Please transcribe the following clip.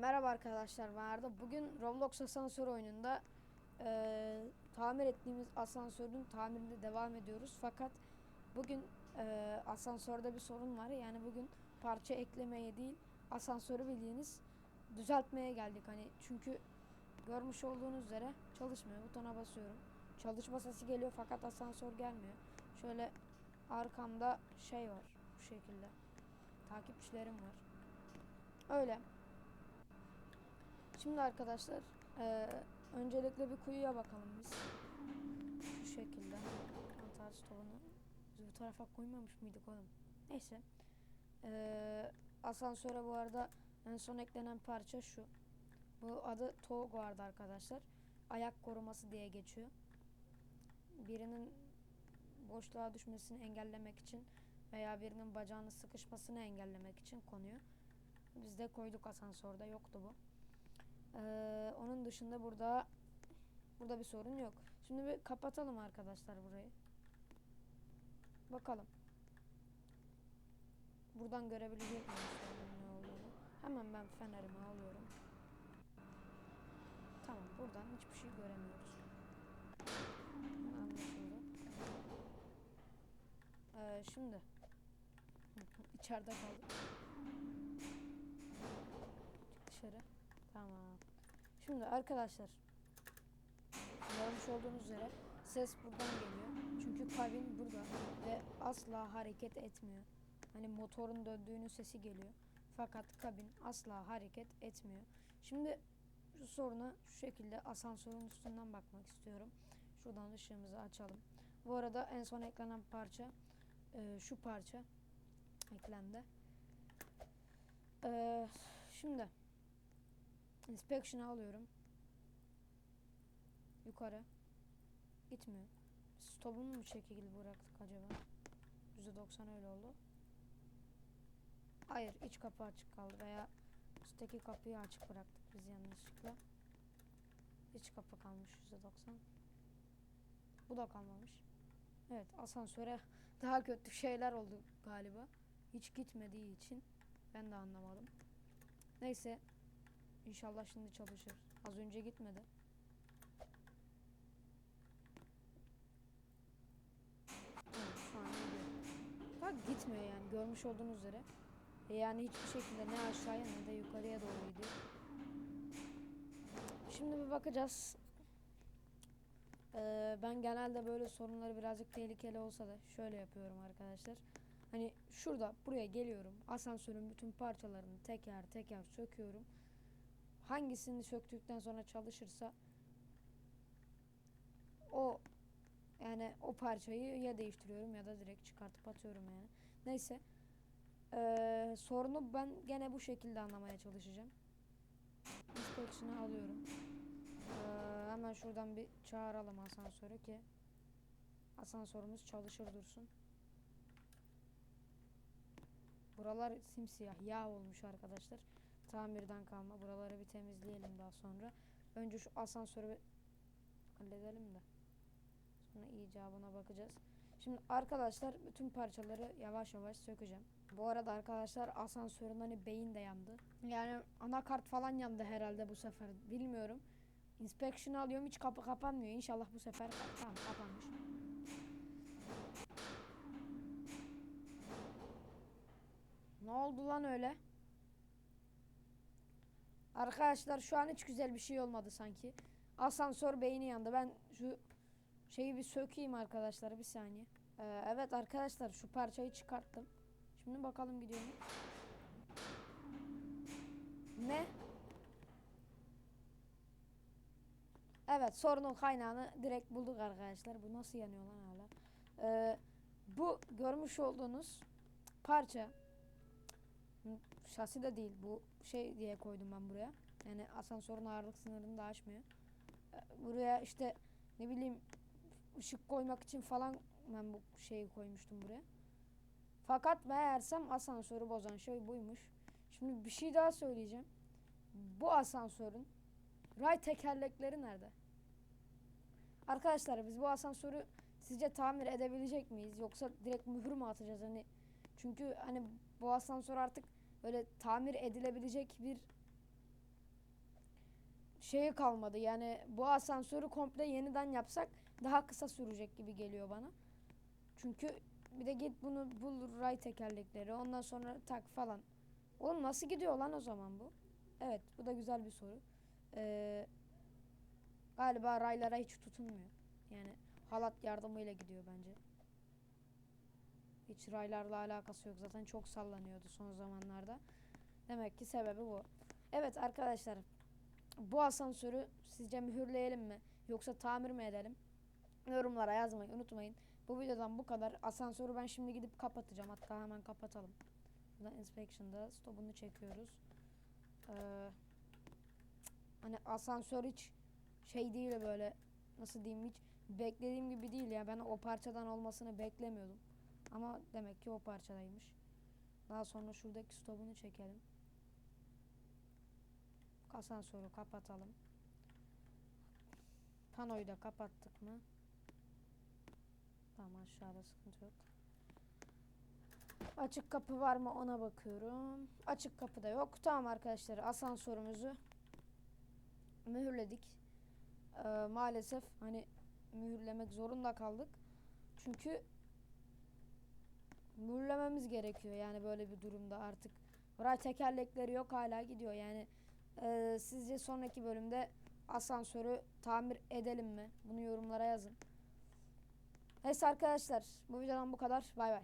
Merhaba arkadaşlar ben Arda. Bugün Roblox asansör oyununda eee, tamir ettiğimiz asansörün tamirine devam ediyoruz. Fakat bugün eee, asansörde bir sorun var. Yani bugün parça eklemeye değil asansörü bildiğiniz düzeltmeye geldik. Hani çünkü görmüş olduğunuz üzere çalışmıyor. Butona basıyorum. Çalışma sesi geliyor fakat asansör gelmiyor. Şöyle arkamda şey var bu şekilde. Takipçilerim var. Öyle. Şimdi arkadaşlar eee, öncelikle bir kuyuya bakalım biz. Şu şekilde. Antar stolunu. Biz bu tarafa koymamış mıydık oğlum? Neyse. Eee, asansöre bu arada en son eklenen parça şu. Bu adı TOG vardı arkadaşlar. Ayak koruması diye geçiyor. Birinin boşluğa düşmesini engellemek için veya birinin bacağını sıkışmasını engellemek için konuyor. Biz de koyduk asansörde yoktu bu. Ee, onun dışında burada burada bir sorun yok. Şimdi bir kapatalım arkadaşlar burayı. Bakalım. Buradan görebilecek miyiz ne olduğunu? Hemen ben fenerimi alıyorum. Tamam buradan hiçbir şey göremiyoruz. Anlaşıldı. Ee, şimdi içeride kaldık. Dışarı. Tamam. Şimdi arkadaşlar görmüş olduğunuz üzere ses buradan geliyor. Çünkü kabin burada ve asla hareket etmiyor. Hani motorun döndüğünün sesi geliyor. Fakat kabin asla hareket etmiyor. Şimdi şu soruna şu şekilde asansörün üstünden bakmak istiyorum. Şuradan ışığımızı açalım. Bu arada en son eklenen parça e, şu parça eklendi. E, şimdi Inspection'ı alıyorum. Yukarı. Gitmiyor. Stop'unu mu şekil bıraktık acaba? %90 öyle oldu. Hayır iç kapı açık kaldı veya üstteki kapıyı açık bıraktık biz yanlışlıkla. İç kapı kalmış %90. Bu da kalmamış. Evet asansöre daha kötü şeyler oldu galiba. Hiç gitmediği için ben de anlamadım. Neyse İnşallah şimdi çalışır. Az önce gitmedi. Bak gitmiyor yani görmüş olduğunuz üzere. E yani hiçbir şekilde ne aşağıya ne de yukarıya doğru gidiyor. Şimdi bir bakacağız. Ee, ben genelde böyle sorunları birazcık tehlikeli olsa da şöyle yapıyorum arkadaşlar. Hani şurada buraya geliyorum. Asansörün bütün parçalarını teker teker söküyorum hangisini söktükten sonra çalışırsa o yani o parçayı ya değiştiriyorum ya da direkt çıkartıp atıyorum yani. Neyse. Ee, sorunu ben gene bu şekilde anlamaya çalışacağım. Inspection'ı alıyorum. Ee, hemen şuradan bir çağıralım asansörü ki asansörümüz çalışır dursun. Buralar simsiyah yağ olmuş arkadaşlar tamirden kalma. Buraları bir temizleyelim daha sonra. Önce şu asansörü bir halledelim de. Sonra icabına bakacağız. Şimdi arkadaşlar bütün parçaları yavaş yavaş sökeceğim. Bu arada arkadaşlar asansörün hani beyin de yandı. Yani anakart falan yandı herhalde bu sefer. Bilmiyorum. Inspection alıyorum hiç kapı kapanmıyor. İnşallah bu sefer tamam kapanmış. Ne oldu lan öyle? Arkadaşlar şu an hiç güzel bir şey olmadı sanki. Asansör beyni yandı. Ben şu şeyi bir sökeyim arkadaşlar bir saniye. Ee, evet arkadaşlar şu parçayı çıkarttım. Şimdi bakalım gidiyor mu? Ne? Evet sorunun kaynağını direkt bulduk arkadaşlar. Bu nasıl yanıyor lan hala? Ee, bu görmüş olduğunuz parça şasi de değil bu şey diye koydum ben buraya. Yani asansörün ağırlık sınırını da aşmıyor. Ee, Buraya işte ne bileyim ışık koymak için falan ben bu şeyi koymuştum buraya. Fakat meğersem asansörü bozan şey buymuş. Şimdi bir şey daha söyleyeceğim. Bu asansörün ray tekerlekleri nerede? Arkadaşlar biz bu asansörü sizce tamir edebilecek miyiz? Yoksa direkt mühür mü atacağız? Hani çünkü hani bu asansör artık böyle tamir edilebilecek bir şeyi kalmadı. Yani bu asansörü komple yeniden yapsak daha kısa sürecek gibi geliyor bana. Çünkü bir de git bunu bul ray tekerlekleri ondan sonra tak falan. Oğlum nasıl gidiyor lan o zaman bu? Evet bu da güzel bir soru. Ee, galiba raylara hiç tutunmuyor. Yani halat yardımıyla gidiyor bence. Hiç raylarla alakası yok. Zaten çok sallanıyordu son zamanlarda. Demek ki sebebi bu. Evet arkadaşlar. Bu asansörü sizce mühürleyelim mi? Yoksa tamir mi edelim? Yorumlara yazmayı unutmayın. Bu videodan bu kadar. Asansörü ben şimdi gidip kapatacağım. Hatta hemen kapatalım. Buradan inspection'da stopunu çekiyoruz. Ee, hani asansör hiç şey değil böyle nasıl diyeyim hiç beklediğim gibi değil ya. Ben o parçadan olmasını beklemiyordum. Ama demek ki o parçadaymış. Daha sonra şuradaki stopunu çekelim. Asansörü kapatalım. Panoyu da kapattık mı? Tamam aşağıda sıkıntı yok. Açık kapı var mı ona bakıyorum. Açık kapı da yok. Tamam arkadaşlar asansörümüzü mühürledik. Ee, maalesef hani mühürlemek zorunda kaldık. Çünkü mühürlememiz gerekiyor yani böyle bir durumda artık. Ray tekerlekleri yok hala gidiyor yani. Ee, sizce sonraki bölümde asansörü tamir edelim mi? Bunu yorumlara yazın. Neyse arkadaşlar bu videodan bu kadar. Bay bay.